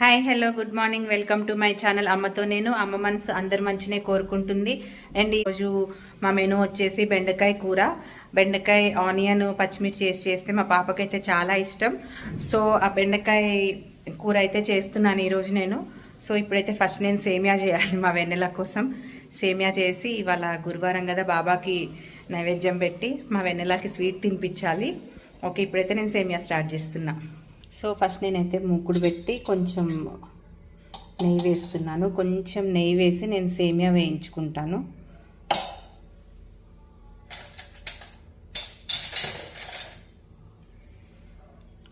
Hi hello good morning welcome to my channel అమ్మతో నేను అమ్మ మనసు అందరి మంచినే కోరుకుంటుంది. అండ్ ఈరోజు మా మెనూ వచ్చేసి బెండకాయ కూర. బెండకాయ ఆనియన్ పచ్చిమిర్చి వేసి చేస్తే మా పాపకైతే చాలా ఇష్టం. సో ఆ బెండకాయ కూర అయితే చేస్తున్నాను ఈరోజు నేను. సో ఇప్పుడైతే ఫస్ట్ నేను సేమియా చేయాలి మా వెన్నెల కోసం. సేమియా చేసి ఇవాళ గురువారం కదా బాబాకి నైవేద్యం పెట్టి మా వెన్నెలకి స్వీట్ తినిపించాలి. ఓకే ఇప్పుడైతే నేను సేమియా స్టార్ట్ చేస్తున్నాను సో ఫస్ట్ నేనైతే ముగ్గుడు పెట్టి కొంచెం నెయ్యి వేస్తున్నాను. కొంచెం నెయ్యి వేసి నేను సేమియా వేయించుకుంటాను.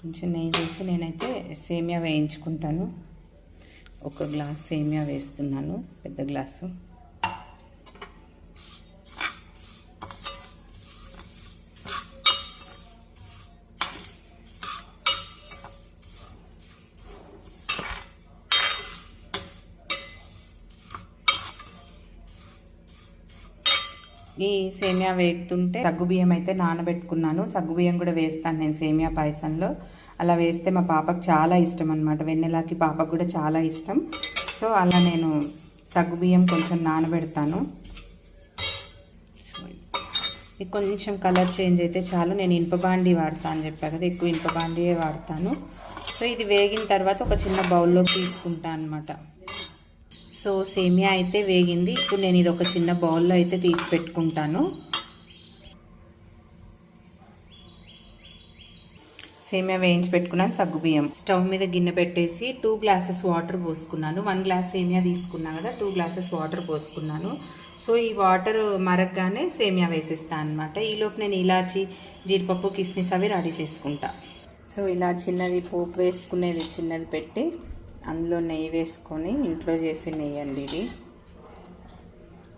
కొంచెం నెయ్యి వేసి నేనైతే సేమియా వేయించుకుంటాను. ఒక గ్లాస్ సేమియా వేస్తున్నాను. పెద్ద గ్లాసు ఈ సేమియా వేగుతుంటే సగ్గుబియ్యం అయితే నానబెట్టుకున్నాను. సగ్గుబియ్యం కూడా వేస్తాను నేను సేమియా పాయసంలో. అలా వేస్తే మా పాపకు చాలా ఇష్టం అనమాట వెన్నెలాకి పాపకు కూడా చాలా ఇష్టం. సో అలా నేను సగ్గుబియ్యం కొంచెం నానబెడతాను. ఇది కొంచెం కలర్ చేంజ్ అయితే చాలు. నేను ఇనుపబాండి వాడతాను అని చెప్పా కదా ఎక్కువ ఇనుపబాండియే వాడతాను. సో ఇది వేగిన తర్వాత ఒక చిన్న బౌల్లో తీసుకుంటాను అనమాట సో సేమియా అయితే వేగింది. ఇప్పుడు నేను ఇది ఒక చిన్న బౌల్లో అయితే తీసి పెట్టుకుంటాను. సేమియా వేయించి పెట్టుకున్నాను సగ్గుబియ్యం స్టవ్ మీద గిన్నె పెట్టేసి టూ గ్లాసెస్ వాటర్ పోసుకున్నాను. వన్ గ్లాస్ సేమియా తీసుకున్నాను కదా టూ గ్లాసెస్ వాటర్ పోసుకున్నాను. సో ఈ వాటర్ మరగగానే సేమియా వేసేస్తాను అనమాట ఈలోపు నేను ఇలాచి జీడిపప్పు కిస్మిస్ అవి రెడీ చేసుకుంటా. సో ఇలా చిన్నది పోపు వేసుకునేది చిన్నది పెట్టి అందులో నెయ్యి వేసుకొని ఇంట్లో చేసి నెయ్యి అండి ఇది.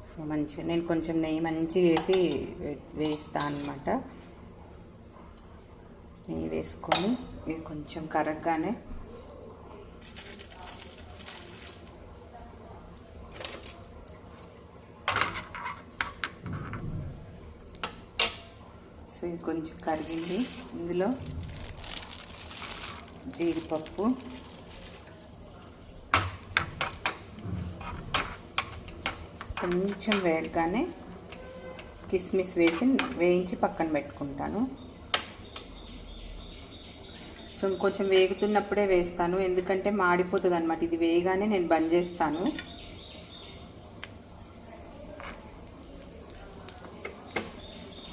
సో మంచిగా నేను కొంచెం నెయ్యి మంచిగా వేసి వేస్తాను అనమాట నెయ్యి వేసుకొని ఇది కొంచెం కరగ్గానే సో ఇది కొంచెం కరిగింది. ఇందులో జీడిపప్పు కొంచెం వేయగానే కిస్మిస్ వేసి వేయించి పక్కన పెట్టుకుంటాను. సో కొంచెం వేగుతున్నప్పుడే వేస్తాను. ఎందుకంటే మాడిపోతుంది అనమాట ఇది వేయగానే నేను బంద్ చేస్తాను.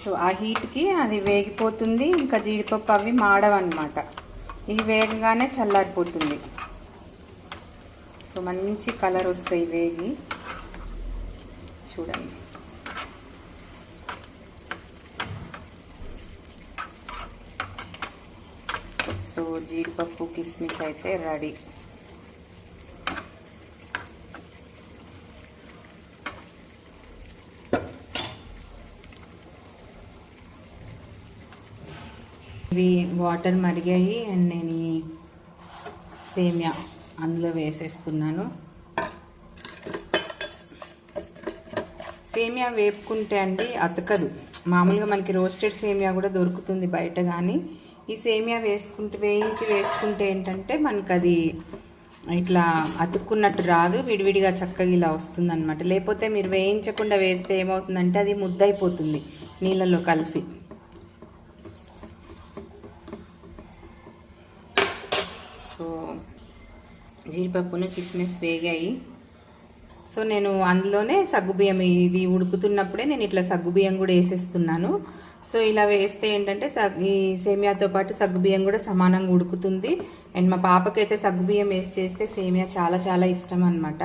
సో ఆ హీట్కి అది వేగిపోతుంది. ఇంకా జీడిపప్పు అవి మాడవన్నమాట. ఇవి వేగంగానే చల్లారిపోతుంది. సో మంచి కలర్ వస్తాయి వేగి. చూడండి. సో జీడిపప్పు కిస్మిస్ అయితే రెడీ. ఇవి వాటర్ మరిగాయి అండ్ నేను ఈ సేమియా అందులో వేసేస్తున్నాను. సేమియా వేపుకుంటే అండి అతకదు. మామూలుగా మనకి రోస్టెడ్ సేమియా కూడా దొరుకుతుంది బయట కానీ ఈ సేమియా వేసుకుంటే వేయించి వేసుకుంటే ఏంటంటే మనకు అది ఇట్లా అతుక్కున్నట్టు రాదు విడివిడిగా చక్కగా ఇలా వస్తుంది అనమాట లేకపోతే మీరు వేయించకుండా వేస్తే ఏమవుతుందంటే అది ముద్దయిపోతుంది నీళ్ళలో కలిసి. సో జీడిపప్పును కిస్మిస్ వేగాయి. సో నేను అందులోనే సగ్గుబియ్యం ఇది ఉడుకుతున్నప్పుడే నేను ఇట్లా సగ్గుబియ్యం కూడా వేసేస్తున్నాను. సో ఇలా వేస్తే ఏంటంటే ఈ సేమియాతో పాటు సగ్గుబియ్యం కూడా సమానంగా ఉడుకుతుంది. అండ్ మా పాపకైతే సగ్గుబియ్యం వేసి చేస్తే సేమియా చాలా చాలా ఇష్టం అనమాట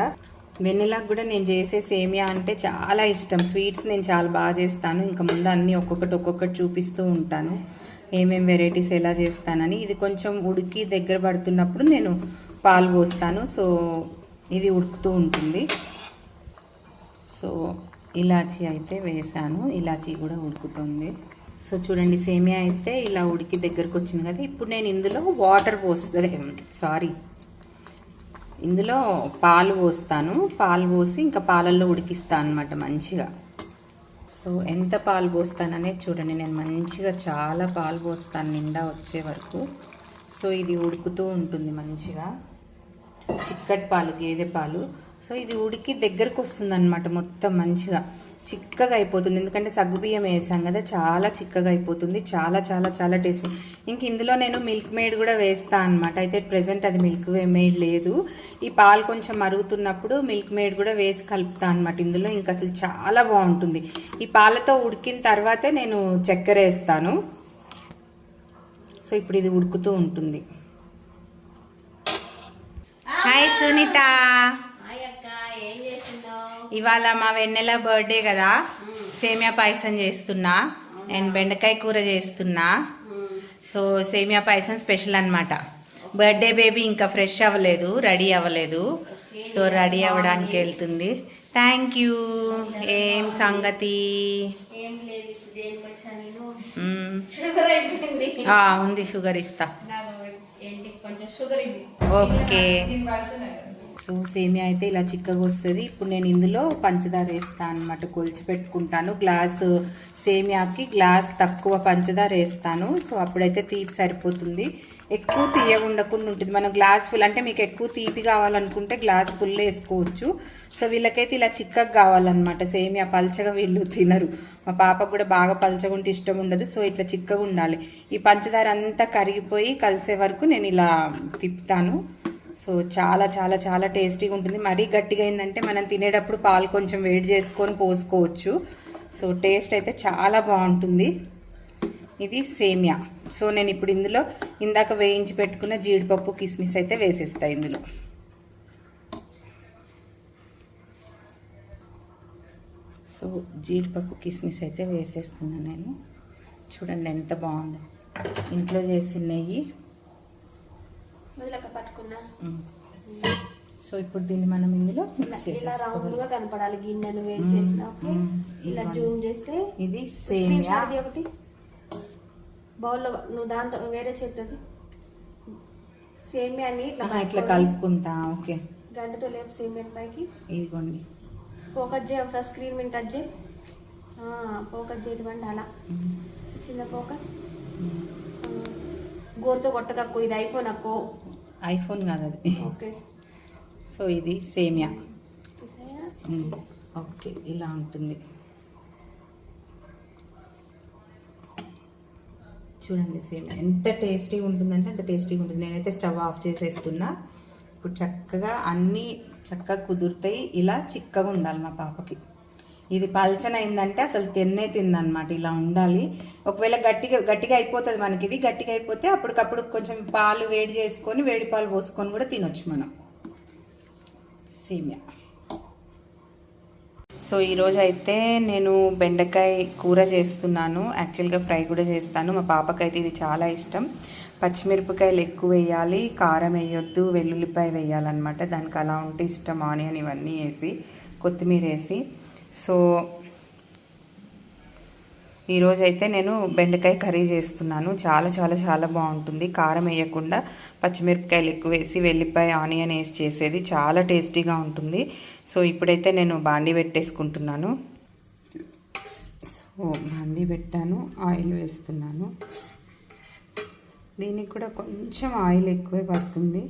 వెన్నెలకు కూడా నేను చేసే సేమియా అంటే చాలా ఇష్టం. స్వీట్స్ నేను చాలా బాగా చేస్తాను. ఇంకా ముందు అన్నీ ఒక్కొక్కటి ఒక్కొక్కటి చూపిస్తూ ఉంటాను. ఏమేమి వెరైటీస్ ఎలా చేస్తానని. ఇది కొంచెం ఉడికి దగ్గర పడుతున్నప్పుడు నేను పాలు పోస్తాను. సో ఇది ఉడుకుతూ ఉంటుంది. సో ఇలాచీ అయితే వేసాను. ఇలాచీ కూడా ఉడుకుతుంది. సో చూడండి సేమియా అయితే ఇలా ఉడికి దగ్గరకు వచ్చింది కదా. ఇప్పుడు నేను ఇందులో వాటర్ పోస్తుంది సారీ. ఇందులో పాలు పోస్తాను. పాలు పోసి ఇంకా పాలల్లో ఉడికిస్తాను అనమాట మంచిగా. సో ఎంత పాలు పోస్తాననేది చూడండి. నేను మంచిగా చాలా పాలు పోస్తాను నిండా వచ్చే వరకు. సో ఇది ఉడుకుతూ ఉంటుంది మంచిగా. చిక్కటి పాలు గేదె పాలు. సో ఇది ఉడికి దగ్గరకు వస్తుంది అనమాట మొత్తం మంచిగా. చిక్కగా అయిపోతుంది. ఎందుకంటే సగ్గుబియ్యం వేసాం కదా చాలా చిక్కగా అయిపోతుంది. చాలా చాలా చాలా టేస్ట్. ఇంక ఇందులో నేను మిల్క్ మేడ్ కూడా వేస్తా అనమాట అయితే ప్రజెంట్ అది మిల్క్ మేడ్ లేదు. ఈ పాలు కొంచెం మరుగుతున్నప్పుడు మిల్క్ మేడ్ కూడా వేసి కలుపుతా అనమాట ఇందులో. ఇంకా అసలు చాలా బాగుంటుంది. ఈ పాలతో ఉడికిన తర్వాతే నేను చక్కెర వేస్తాను. సో ఇప్పుడు ఇది ఉడుకుతూ ఉంటుంది. హాయ్ సునీత. ఇవాళ మా వెన్నెల బర్త్డే కదా. సేమియా పాయసం చేస్తున్నా. నేను బెండకాయ కూర చేస్తున్నా. సో సేమియా పాయసం స్పెషల్ అన్నమాట. బర్త్డే బేబీ ఇంకా ఫ్రెష్ అవ్వలేదు రెడీ అవ్వలేదు. సో రెడీ అవ్వడానికి వెళ్తుంది. థ్యాంక్ యూ ఏం సంగతి? ఉంది షుగర్ ఇస్తా. ఏంటి? కొంచెం షుగర్ ఇది. ఓకే. సో సేమియా అయితే ఇలా చిక్కగా వస్తుంది. ఇప్పుడు నేను ఇందులో పంచదార వేస్తాను అనమాట కొలిచి పెట్టుకుంటాను. గ్లాసు సేమియాకి గ్లాస్ తక్కువ పంచదార వేస్తాను. సో అప్పుడైతే తీపి సరిపోతుంది. ఎక్కువ తీయగా ఉండకుండా ఉంటుంది. మనం గ్లాస్ ఫుల్ అంటే మీకు ఎక్కువ తీపి కావాలనుకుంటే గ్లాస్ ఫుల్ వేసుకోవచ్చు. సో వీళ్ళకైతే ఇలా చిక్కగా కావాలన్నమాట. సేమ్ ఆ పల్చగా వీళ్ళు తినరు. మా పాపకు కూడా బాగా పల్చగా ఉంటే ఇష్టం ఉండదు. సో ఇట్లా చిక్కగా ఉండాలి. ఈ పంచదార అంతా కరిగిపోయి కలిసే వరకు నేను ఇలా తిప్పుతాను. సో చాలా చాలా చాలా టేస్టీగా ఉంటుంది. మరీ గట్టిగా అయిందంటే మనం తినేటప్పుడు పాలు కొంచెం వేడి చేసుకొని పోసుకోవచ్చు. సో టేస్ట్ అయితే చాలా బాగుంటుంది. ఇది సేమియా. సో నేను ఇప్పుడు ఇందులో ఇందాక వేయించి పెట్టుకున్న జీడిపప్పు కిస్మిస్ అయితే వేసేస్తా ఇందులో. సో జీడిపప్పు కిస్మిస్ అయితే వేసేస్తున్నాను నేను. చూడండి ఎంత బాగుందో. ఇంట్లో చేసిన నెయ్యి. పట్టుకున్నా. సో ఇప్పుడు దీన్ని మనం ఇందులో మిక్స్ చేసేసుకోవాలి. కనపడాలి గిన్నెను వేడి చేసినప్పుడు మ్మ్. ఇలా. జూమ్ చేస్తే ఇది సేమియా. ఒకటి. బౌల్లో నువ్వు దాంతో వేరే చేతుంది సేమియాని ఇట్లా ఇట్లా కలుపుకుంటా ఓకే. గంటతో లేపు సేమియా పైకి. ఇదిగోండి. ఫోకస్ చేయి ఒకసారి స్క్రీన్ మీద టచ్ చేయి ఫోకస్ చేయటువంటి అలా. చిన్న ఫోకస్ మ్మ్. గోరుతో కొట్టకక్కు ఇది ఐఫోన్ అక్కో ఐఫోన్ కాదు అది. ఓకే. సో ఇది సేమియా. ఓకే ఇలా ఉంటుంది. చూడండి సేమ్ ఎంత టేస్టీగా ఉంటుందంటే అంత టేస్టీగా ఉంటుంది. నేనైతే స్టవ్ ఆఫ్ చేసేస్తున్నా. ఇప్పుడు చక్కగా అన్నీ చక్కగా కుదురుతాయి. ఇలా చిక్కగా ఉండాలి మా పాపకి. ఇది పల్చన అయిందంటే అసలు తిన్నే తిందనమాట. ఇలా ఉండాలి. ఒకవేళ గట్టిగా గట్టిగా అయిపోతుంది మనకి ఇది గట్టిగా అయిపోతే అప్పటికప్పుడు కొంచెం పాలు వేడి చేసుకొని వేడి పాలు పోసుకొని కూడా తినొచ్చు మనం. సేమియా. సో ఈరోజు అయితే నేను బెండకాయ కూర చేస్తున్నాను. యాక్చువల్గా ఫ్రై కూడా చేస్తాను. మా పాపకైతే ఇది చాలా ఇష్టం. పచ్చిమిరపకాయలు ఎక్కువ వేయాలి కారం వేయొద్దు వెల్లుల్లిపాయ వేయాలన్నమాట. దానికి అలా ఉంటే ఇష్టం ఆనియన్ ఇవన్నీ వేసి కొత్తిమీర వేసి సో ఈరోజు అయితే నేను బెండకాయ కర్రీ చేస్తున్నాను. చాలా చాలా చాలా బాగుంటుంది. కారం వేయకుండా పచ్చిమిరపకాయలు ఎక్కువ వేసి వెల్లిపాయ ఆనియన్ వేసి చేసేది చాలా టేస్టీగా ఉంటుంది. సో ఇప్పుడైతే నేను బాండీ పెట్టేసుకుంటున్నాను. సో బాండీ పెట్టాను. ఆయిల్ వేస్తున్నాను. దీనికి కూడా కొంచెం ఆయిల్ ఎక్కువే పడుతుంది.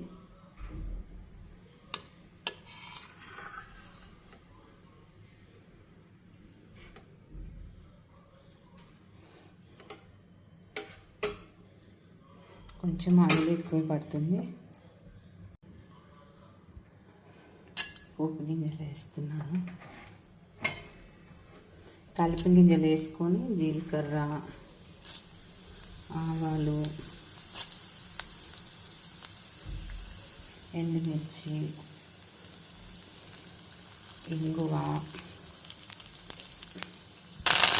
కొంచెం ఆయిల్ ఎక్కువ పడుతుంది. పోపు గింజలు వేస్తున్నాను. కలుపు గింజలు వేసుకొని జీలకర్ర ఆవాలు ఎండుమిర్చి ఇంగువ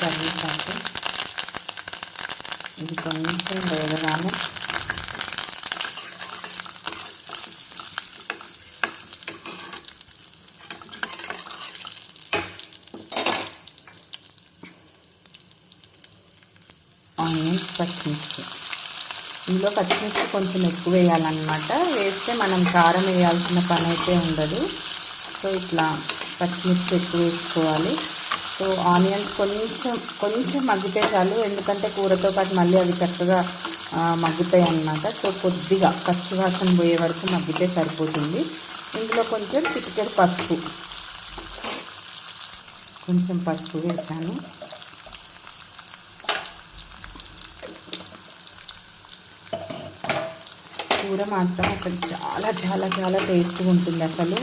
కరివేపాకు. ఇది కొంచెం వేగగానే ఆనియన్స్ పచ్చిమిర్చి. ఇందులో పచ్చిమిర్చి కొంచెం ఎక్కువ వేయాలన్నమాట. వేస్తే మనం కారం వేయాల్సిన పని అయితే ఉండదు. సో ఇట్లా పచ్చిమిర్చి ఎక్కువ వేసుకోవాలి. సో ఆనియన్స్ కొంచెం కొంచెం మగ్గితే చాలు. ఎందుకంటే కూరతో పాటు మళ్ళీ అవి చక్కగా మగ్గుతాయి అన్నమాట. సో కొద్దిగా పచ్చి వాసన పోయే వరకు మగ్గితే సరిపోతుంది. ఇందులో కొంచెం చిటికెడు పసుపు. కొంచెం పసుపు వేసాను. కూర మాత్రం అసలు చాలా చాలా చాలా టేస్ట్గా ఉంటుంది అసలు.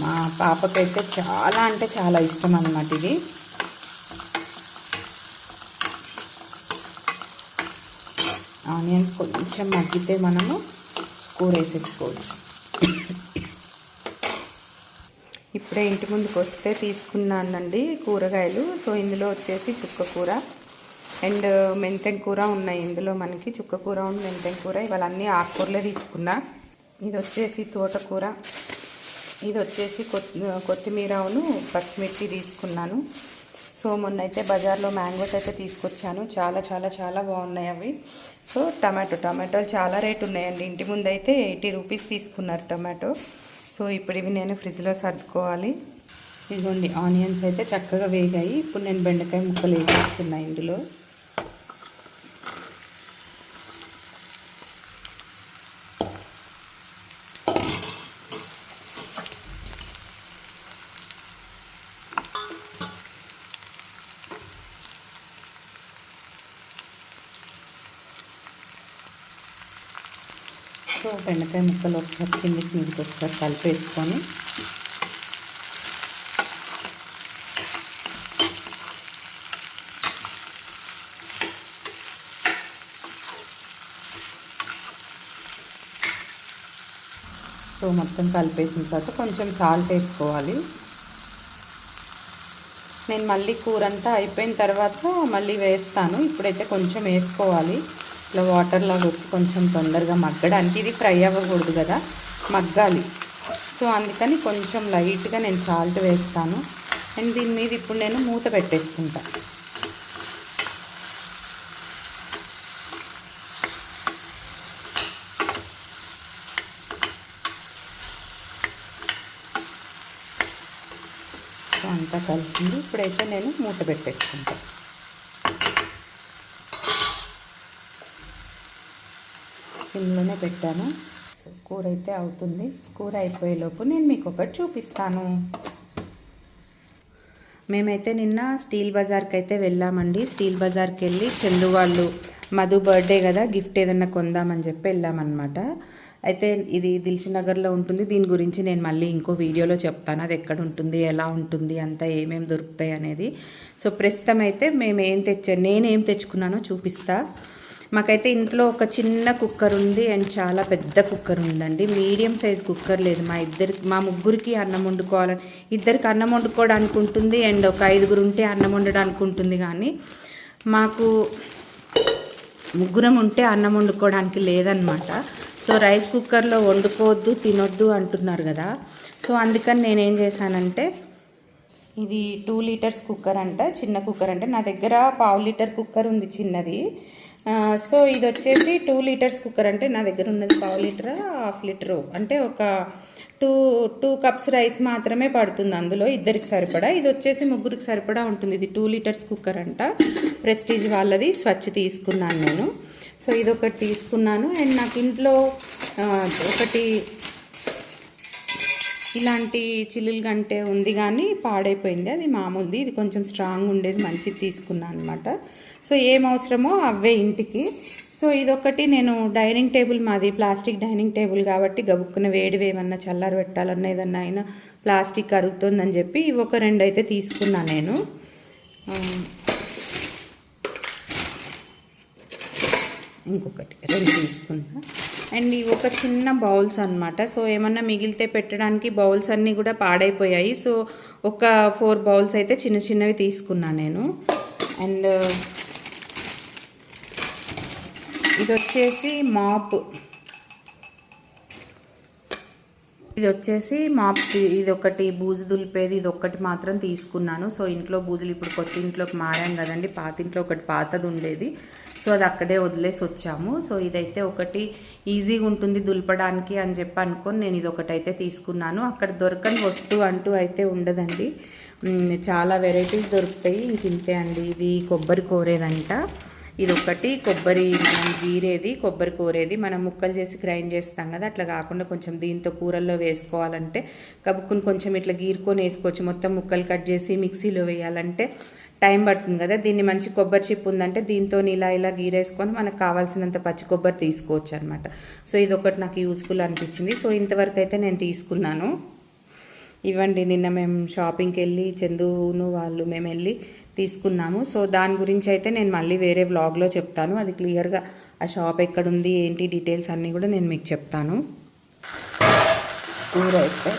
మా పాపకైతే చాలా అంటే చాలా ఇష్టం అన్నమాట ఇది. ఆనియన్స్ కొంచెం మగ్గితే మనము కూర వేసేసుకోవచ్చు. ఇప్పుడే ఇంటి ముందుకు వస్తే తీసుకున్నానండి కూరగాయలు. సో ఇందులో వచ్చేసి చుక్క కూర. అండ్ మెంతెం కూర ఉన్నాయి? ఇందులో మనకి చుక్క కూర ఉంది మెంతెం కూర ఇవాళ అన్నీ ఆకుకూరలే తీసుకున్నా. ఇది వచ్చేసి తోటకూర. ఇది వచ్చేసి కొత్తిమీరను పచ్చిమిర్చి తీసుకున్నాను. సో మొన్న అయితే బజార్లో మ్యాంగోస్ అయితే తీసుకొచ్చాను. చాలా చాలా చాలా బాగున్నాయి అవి. సో టమాటో టమాటోలు చాలా రేట్ ఉన్నాయండి. ఇంటి ముందు అయితే ఎయిటీ రూపీస్ తీసుకున్నారు టమాటో. సో ఇప్పుడు ఇవి నేను ఫ్రిడ్జ్లో సర్దుకోవాలి. ఇదిగోండి ఆనియన్స్ అయితే చక్కగా వేగాయి. ఇప్పుడు నేను బెండకాయ ముక్కలు వేసేస్తున్నాను ఇందులో? సో బెండకాయ ముక్కలు ఒకసారి కిందికి మీదకి ఒకసారి కలిపేసుకొని సో మొత్తం కలిపేసిన తర్వాత కొంచెం సాల్ట్ వేసుకోవాలి. నేను మళ్ళీ కూర అంతా అయిపోయిన తర్వాత మళ్ళీ వేస్తాను. ఇప్పుడైతే కొంచెం వేసుకోవాలి. ఇట్లా వాటర్ లాగా వచ్చి కొంచెం తొందరగా మగ్గడానికి ఇది ఫ్రై అవ్వకూడదు కదా మగ్గాలి. సో అందుకని కొంచెం లైట్గా నేను సాల్ట్ వేస్తాను. అండ్ దీని మీద ఇప్పుడు నేను మూత పెట్టేసుకుంటా. అంతా కలిసింది. ఇప్పుడైతే నేను మూత పెట్టేసుకుంటాను సిమ్లోనే పెట్టాను. సో కూర అయితే అవుతుంది. కూర అయిపోయేలోపు నేను మీకు ఒకటి చూపిస్తాను. మేమైతే నిన్న స్టీల్ బజార్కి అయితే వెళ్ళామండి. స్టీల్ బజార్కి వెళ్ళి చందు వాళ్ళు మధు బర్త్డే కదా గిఫ్ట్ ఏదన్నా కొందామని చెప్పి వెళ్ళామన్నమాట. అయితే ఇది దిల్షు నగర్లో ఉంటుంది. దీని గురించి నేను మళ్ళీ ఇంకో వీడియోలో చెప్తాను. అది ఎక్కడ ఉంటుంది ఎలా ఉంటుంది అంతా ఏమేమి దొరుకుతాయి అనేది. సో ప్రస్తుతం అయితే మేము ఏం తెచ్చా నేనేం తెచ్చుకున్నానో చూపిస్తాను మాకైతే ఇంట్లో ఒక చిన్న కుక్కర్ ఉంది అండ్ చాలా పెద్ద కుక్కర్ ఉందండి. మీడియం సైజ్ కుక్కర్ లేదు. మా ఇద్దరికి మా ముగ్గురికి అన్నం వండుకోవాలని ఇద్దరికి అన్నం వండుకోవడానికి ఉంటుంది అండ్ ఒక ఐదుగురు ఉంటే అన్నం వండడానికి ఉంటుంది కానీ మాకు ముగ్గురం ఉంటే అన్నం వండుకోవడానికి లేదనమాట సో రైస్ కుక్కర్లో వండుకోవద్దు తినొద్దు అంటున్నారు కదా. సో అందుకని నేనేం చేశానంటే ఇది టూ లీటర్స్ కుక్కర్ అంట చిన్న కుక్కర్ అంటే నా దగ్గర పావు లీటర్ కుక్కర్ ఉంది చిన్నది. సో ఇది వచ్చేసి టూ లీటర్స్ కుక్కర్ అంటే నా దగ్గర ఉన్నది పావు లీటర్ హాఫ్ లీటరు. అంటే ఒక టూ టూ కప్స్ రైస్ మాత్రమే పడుతుంది అందులో ఇద్దరికి సరిపడా. ఇది వచ్చేసి ముగ్గురికి సరిపడా ఉంటుంది. ఇది టూ లీటర్స్ కుక్కర్ అంట. ప్రెస్టీజ్ వాళ్ళది. స్వచ్ఛ తీసుకున్నాను నేను. సో ఇది ఒకటి తీసుకున్నాను. అండ్ నాకు ఇంట్లో ఒకటి ఇలాంటి చిల్లులు గంటే ఉంది కానీ పాడైపోయింది. అది మామూలుది. ఇది కొంచెం స్ట్రాంగ్ ఉండేది. మంచిది తీసుకున్నాను అనమాట సో ఏం అవసరమో అవే ఇంటికి. సో ఇదొకటి నేను డైనింగ్ టేబుల్ మాది ప్లాస్టిక్ డైనింగ్ టేబుల్ కాబట్టి గబుక్కున వేడివి ఏమన్నా చల్లారి పెట్టాలన్నా ఏదన్నా అయినా ప్లాస్టిక్ కరుగుతుందని చెప్పి ఇవి ఒక రెండు అయితే తీసుకున్నా నేను. ఇంకొకటి రెండు తీసుకున్నా. అండ్ ఇవి ఒక చిన్న బౌల్స్ అన్నమాట. సో ఏమన్నా మిగిలితే పెట్టడానికి బౌల్స్ అన్నీ కూడా పాడైపోయాయి. సో ఒక ఫోర్ బౌల్స్ అయితే చిన్న చిన్నవి తీసుకున్నా నేను. అండ్ ఇది వచ్చేసి మాప్. ఇది వచ్చేసి మాప్ ఇది ఒకటి బూజు దులిపేది ఇది ఒక్కటి మాత్రం తీసుకున్నాను. సో ఇంట్లో బూజులు ఇప్పుడు కొత్త ఇంట్లోకి మారాం కదండి పాత ఇంట్లో ఒకటి పాతది ఉండేది. సో అది అక్కడే వదిలేసి వచ్చాము. సో ఇదైతే ఒకటి ఈజీగా ఉంటుంది దులపడానికి అని చెప్పి అనుకొని నేను ఇది ఒకటి అయితే తీసుకున్నాను. అక్కడ దొరకని వస్తువు అంటూ అయితే ఉండదండి. చాలా వెరైటీస్ దొరుకుతాయి. ఇంక ఇంతే అండి. ఇది కొబ్బరి కోరేదంట. ఇది ఒకటి కొబ్బరి మనం గీరేది కొబ్బరి కూరేది మనం ముక్కలు చేసి గ్రైండ్ చేస్తాం కదా అట్లా కాకుండా కొంచెం దీంతో కూరల్లో వేసుకోవాలంటే కబుక్కుని కొంచెం ఇట్లా గీరుకొని వేసుకోవచ్చు. మొత్తం ముక్కలు కట్ చేసి మిక్సీలో వేయాలంటే టైం పడుతుంది కదా. దీన్ని మంచి కొబ్బరి చిప్ ఉందంటే దీంతో ఇలా ఇలా గీరేసుకొని మనకు కావాల్సినంత పచ్చి కొబ్బరి తీసుకోవచ్చు అనమాట సో ఇది ఒకటి నాకు యూస్ఫుల్ అనిపించింది. సో ఇంతవరకు అయితే నేను తీసుకున్నాను. ఇవ్వండి నిన్న మేము షాపింగ్కి వెళ్ళి చందును వాళ్ళు మేము వెళ్ళి తీసుకున్నాము. సో దాని గురించి అయితే నేను మళ్ళీ వేరే వ్లాగ్లో చెప్తాను. అది క్లియర్గా ఆ షాప్ ఎక్కడుంది ఏంటి డీటెయిల్స్ అన్నీ కూడా నేను మీకు చెప్తాను. కూర అయితే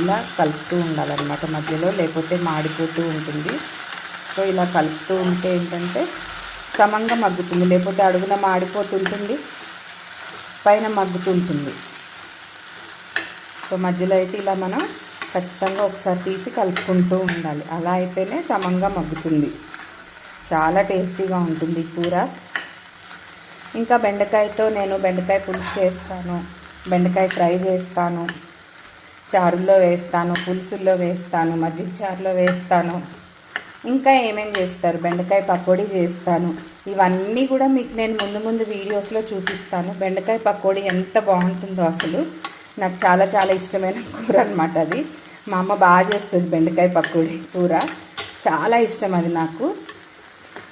ఇలా కలుపుతూ ఉండాలన్నమాట మధ్యలో లేకపోతే మాడిపోతూ ఉంటుంది. సో ఇలా కలుపుతూ ఉంటే ఏంటంటే సమంగా మగ్గుతుంది లేకపోతే అడుగున మాడిపోతుంటుంది పైన మగ్గుతుంటుంది. సో మధ్యలో అయితే ఇలా మనం ఖచ్చితంగా ఒకసారి తీసి కలుపుకుంటూ ఉండాలి. అలా అయితేనే సమంగా మగ్గుతుంది. చాలా టేస్టీగా ఉంటుంది కూర. ఇంకా బెండకాయతో నేను బెండకాయ పులుసు చేస్తాను. బెండకాయ ఫ్రై చేస్తాను. చారుల్లో వేస్తాను పులుసుల్లో వేస్తాను మజ్జిగ చారులో వేస్తాను. ఇంకా ఏమేం చేస్తారు? బెండకాయ పకోడీ చేస్తాను. ఇవన్నీ కూడా మీకు నేను ముందు ముందు వీడియోస్లో చూపిస్తాను. బెండకాయ పకోడీ ఎంత బాగుంటుందో అసలు. నాకు చాలా చాలా ఇష్టమైన కూర అనమాట అది. మా అమ్మ బాగా చేస్తుంది బెండకాయ పకోడీ కూర. చాలా ఇష్టం అది నాకు.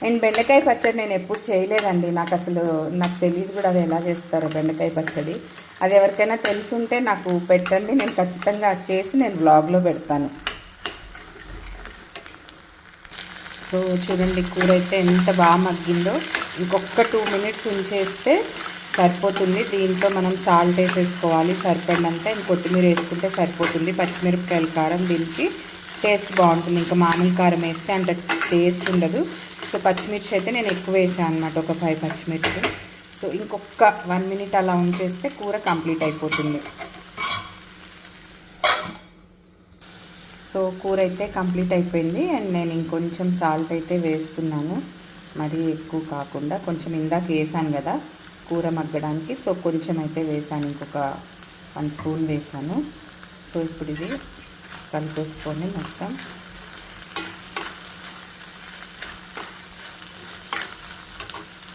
అండ్ బెండకాయ పచ్చడి నేను ఎప్పుడు చేయలేదండి. నాకు అసలు నాకు తెలియదు కూడా అది ఎలా చేస్తారో బెండకాయ పచ్చడి. అది ఎవరికైనా తెలుసుంటే నాకు పెట్టండి. నేను ఖచ్చితంగా చేసి నేను బ్లాగ్లో పెడతాను. సో చూడండి కూర అయితే ఎంత బాగా మగ్గిందో. ఇంకొక టూ మినిట్స్ ఉంచేస్తే సరిపోతుంది. దీంట్లో మనం సాల్ట్ వేసేసుకోవాలి. సరిపడినంత ఇంక కొత్తిమీర వేసుకుంటే సరిపోతుంది. పచ్చిమిరపకాయల కారం దీనికి టేస్ట్ బాగుంటుంది. ఇంకా మామూలు కారం వేస్తే అంత టేస్ట్ ఉండదు. సో పచ్చిమిర్చి అయితే నేను ఎక్కువ వేసాను అనమాట ఒక ఫైవ్ పచ్చిమిర్చి. సో ఇంకొక వన్ మినిట్ అలా ఉంచేస్తే కూర కంప్లీట్ అయిపోతుంది. సో కూర అయితే కంప్లీట్ అయిపోయింది. అండ్ నేను ఇంకొంచెం సాల్ట్ అయితే వేస్తున్నాను. మరీ ఎక్కువ కాకుండా కొంచెం ఇందాక వేసాను కదా. కూర మగ్గడానికి. సో కొంచెం అయితే వేసాను. ఇంకొక వన్ స్పూన్ వేసాను. సో ఇప్పుడు ఇది కలిపేసుకొని మొత్తం.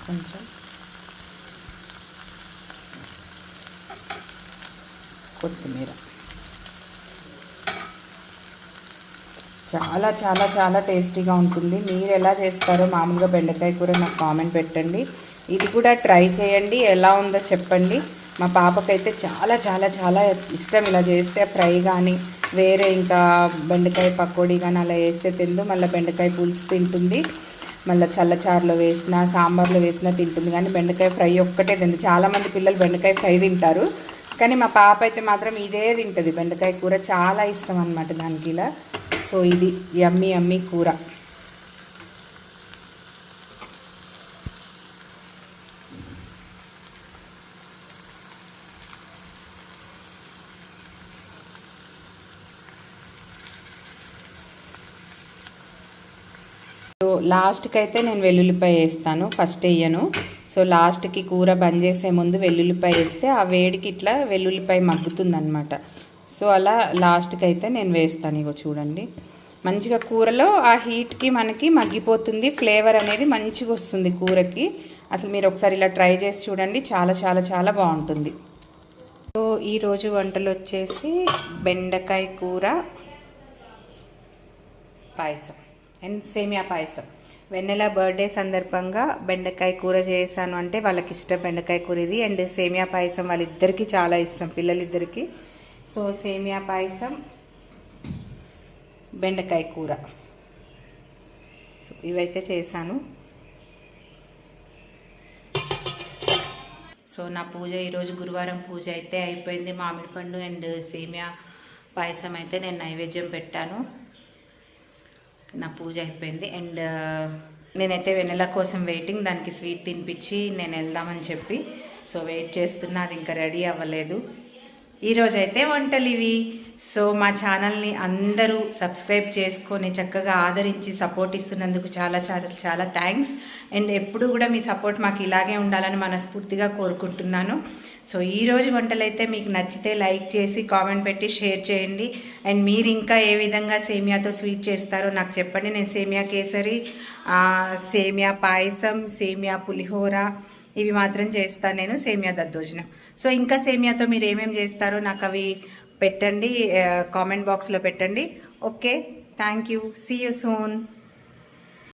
కొంచెం కొత్తిమీర. చాలా చాలా చాలా టేస్టీగా ఉంటుంది. మీరు ఎలా చేస్తారో మామూలుగా బెండకాయ కూర నాకు కామెంట్ పెట్టండి. ఇది కూడా ట్రై చేయండి. ఎలా ఉందో చెప్పండి. మా పాపకైతే చాలా చాలా చాలా ఇష్టం ఇలా చేస్తే ఫ్రై కానీ వేరే ఇంకా బెండకాయ పకోడీ కానీ అలా వేస్తే తిందు. మళ్ళీ బెండకాయ పులుసు తింటుంది. మళ్ళీ చల్లచారులో వేసిన సాంబార్లో వేసినా తింటుంది. కానీ బెండకాయ ఫ్రై ఒక్కటే తింది. చాలామంది పిల్లలు బెండకాయ ఫ్రై తింటారు. కానీ మా పాప అయితే మాత్రం ఇదే తింటుంది. బెండకాయ కూర చాలా ఇష్టం అనమాట దానికి ఇలా. సో ఇది యమ్మి యమ్మీ కూర. లాస్ట్కి అయితే నేను వెల్లుల్లిపాయ వేస్తాను ఫస్ట్ వేయను. సో లాస్ట్కి కూర బంద్ చేసే ముందు వెల్లుల్లిపాయ వేస్తే ఆ వేడికి ఇట్లా వెల్లుల్లిపాయ మగ్గుతుందనమాట సో అలా లాస్ట్కి అయితే నేను వేస్తాను ఇగో చూడండి. మంచిగా కూరలో ఆ హీట్కి మనకి మగ్గిపోతుంది ఫ్లేవర్ అనేది మంచిగా వస్తుంది కూరకి. అసలు మీరు ఒకసారి ఇలా ట్రై చేసి చూడండి చాలా చాలా చాలా బాగుంటుంది. సో ఈరోజు వంటలు వచ్చేసి బెండకాయ కూర పాయసం. అండ్ సేమియా పాయసం. వెన్నెల బర్త్డే సందర్భంగా బెండకాయ కూర చేశాను అంటే వాళ్ళకి ఇష్టం బెండకాయ కూర ఇది అండ్ సేమియా పాయసం వాళ్ళిద్దరికీ చాలా ఇష్టం పిల్లలిద్దరికీ. సో సేమియా పాయసం బెండకాయ కూర. సో ఇవైతే చేశాను. సో నా పూజ ఈరోజు గురువారం పూజ అయితే అయిపోయింది మామిడి పండు అండ్ సేమియా పాయసం అయితే నేను నైవేద్యం పెట్టాను. నా పూజ అయిపోయింది. అండ్ నేనైతే వెనెల కోసం వెయిటింగ్ దానికి స్వీట్ తినిపించి నేను వెళ్దామని చెప్పి. సో వెయిట్ చేస్తున్నా అది ఇంకా రెడీ అవ్వలేదు. ఈరోజైతే వంటలు ఇవి. సో మా ఛానల్ని అందరూ సబ్స్క్రైబ్ చేసుకొని చక్కగా ఆదరించి సపోర్ట్ ఇస్తున్నందుకు చాలా చాలా చాలా థ్యాంక్స్ అండ్ ఎప్పుడు కూడా మీ సపోర్ట్ మాకు ఇలాగే ఉండాలని మనస్ఫూర్తిగా కోరుకుంటున్నాను. సో ఈ రోజు మీకు నచ్చితే లైక్ చేసి కామెంట్ పెట్టి షేర్ చేయండి. అండ్ మీరు ఇంకా ఏ విధంగా సేమియాతో స్వీట్ చేస్తారో నాకు చెప్పండి. నేను సేమియా కేసరి సేమియా పాయసం సేమియా పులిహోర ఇవి మాత్రం చేస్తాను నేను సేమియా దద్దోజనం. సో ఇంకా సేమియాతో మీరు ఏమేమి చేస్తారో నాకు అవి పెట్టండి కామెంట్ బాక్స్లో పెట్టండి. Okay thank you see you soon.